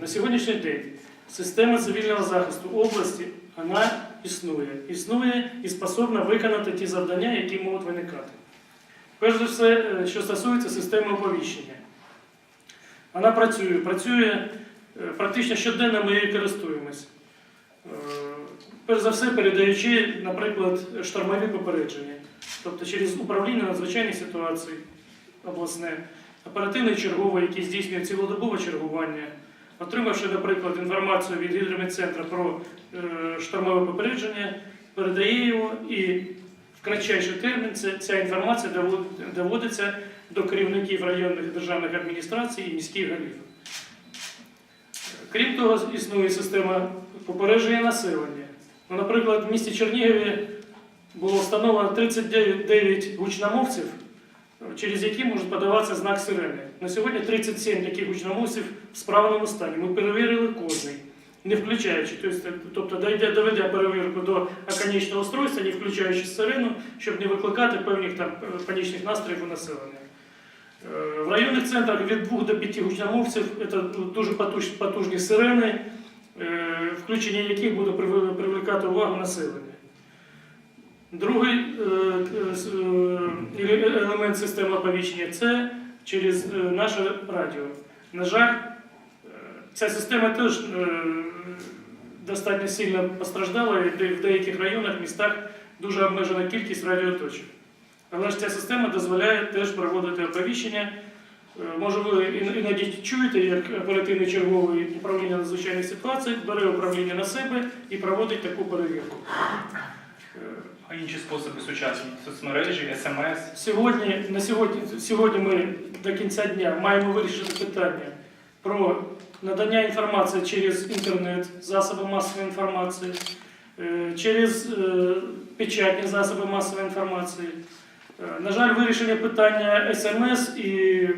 На сьогоднішній день система цивільного захисту області вона існує. Існує і способна виконати ті завдання, які можуть виникати. Перш за все, е, що стосується системи оповіщення. Вона працює, працює е, практично щоденно ми її користуємось. Е, Перш за все, передаючи, наприклад, штормові попередження, тобто через управління надзвичайних ситуацій обласне, оперативний черговий, який здійснює цілодобове чергування, отримавши, наприклад, інформацію від гідрометцентру про е, штормове попередження, передає його і в кратчайший термін ця, інформація доводиться до керівників районних державних адміністрацій і міських голів. Крім того, існує система попередження населення. Ну, наприклад, в місті Чернігові було встановлено 39 гучномовців, через які може подаватися знак сирени. На сьогодні 37 таких гучномовців в справному стані. Ми перевірили кожний, не включаючи, тобто, доведе перевірку до оконечного устройства, не включаючи сирену, щоб не викликати певних там е, панічних настроїв у населення. Е, В районних центрах від 2 до 5 гучномовців це дуже потужні сирени, е, включення яких буде привлекати увагу населення. Другий елемент системи оповіщення це через е, наше радіо. На жаль, е, ця система теж е, достатньо сильно постраждала, і в деяких районах, містах дуже обмежена кількість радіоточок. Але ж ця система дозволяє теж проводити оповіщення. Може, ви іноді чуєте, як оперативний черговий управління надзвичайних ситуацій бере управління на себе і проводить таку перевірку. Інші способи сучасні соцмережі, смс. Сьогодні, на сьогодні, сьогодні ми до кінця дня маємо вирішити питання про надання інформації через інтернет, засоби масової інформації, е, через е, печатні засоби масової інформації. Е, На жаль, вирішення питання СМС і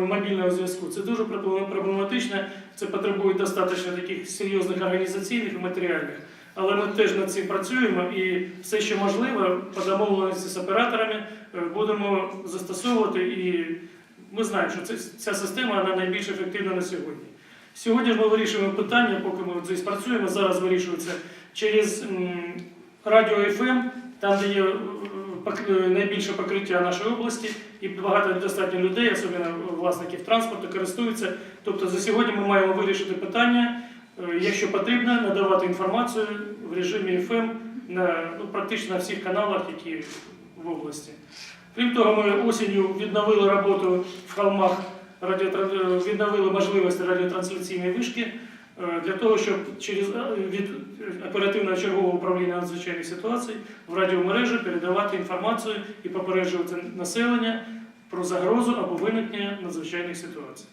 мобільного зв'язку це дуже проблематично. Це потребує достатньо таких серйозних організаційних і матеріальних. Але ми теж над цим працюємо і все, що можливо, по домовленості з операторами е, будемо застосовувати. І ми знаємо, що ця система вона найбільш ефективна на сьогодні. Сьогодні ми вирішуємо питання, поки ми здесь працюємо. Зараз вирішується через радіо FM, там, де є е, е, найбільше покриття нашої області, і багато достатньо людей, особливо власників транспорту, користуються. Тобто за сьогодні ми маємо вирішити питання. Е, Якщо потрібно, надавати інформацію в режимі FM на ну, практично на всіх каналах, які в області. Крім того, ми осінню відновили роботу в холмах, е, відновили можливості радіотрансляційної вишки е, для того, щоб через від оперативного чергового управління надзвичайних ситуацій в радіомережі передавати інформацію і попереджувати населення про загрозу або виникнення надзвичайних ситуацій.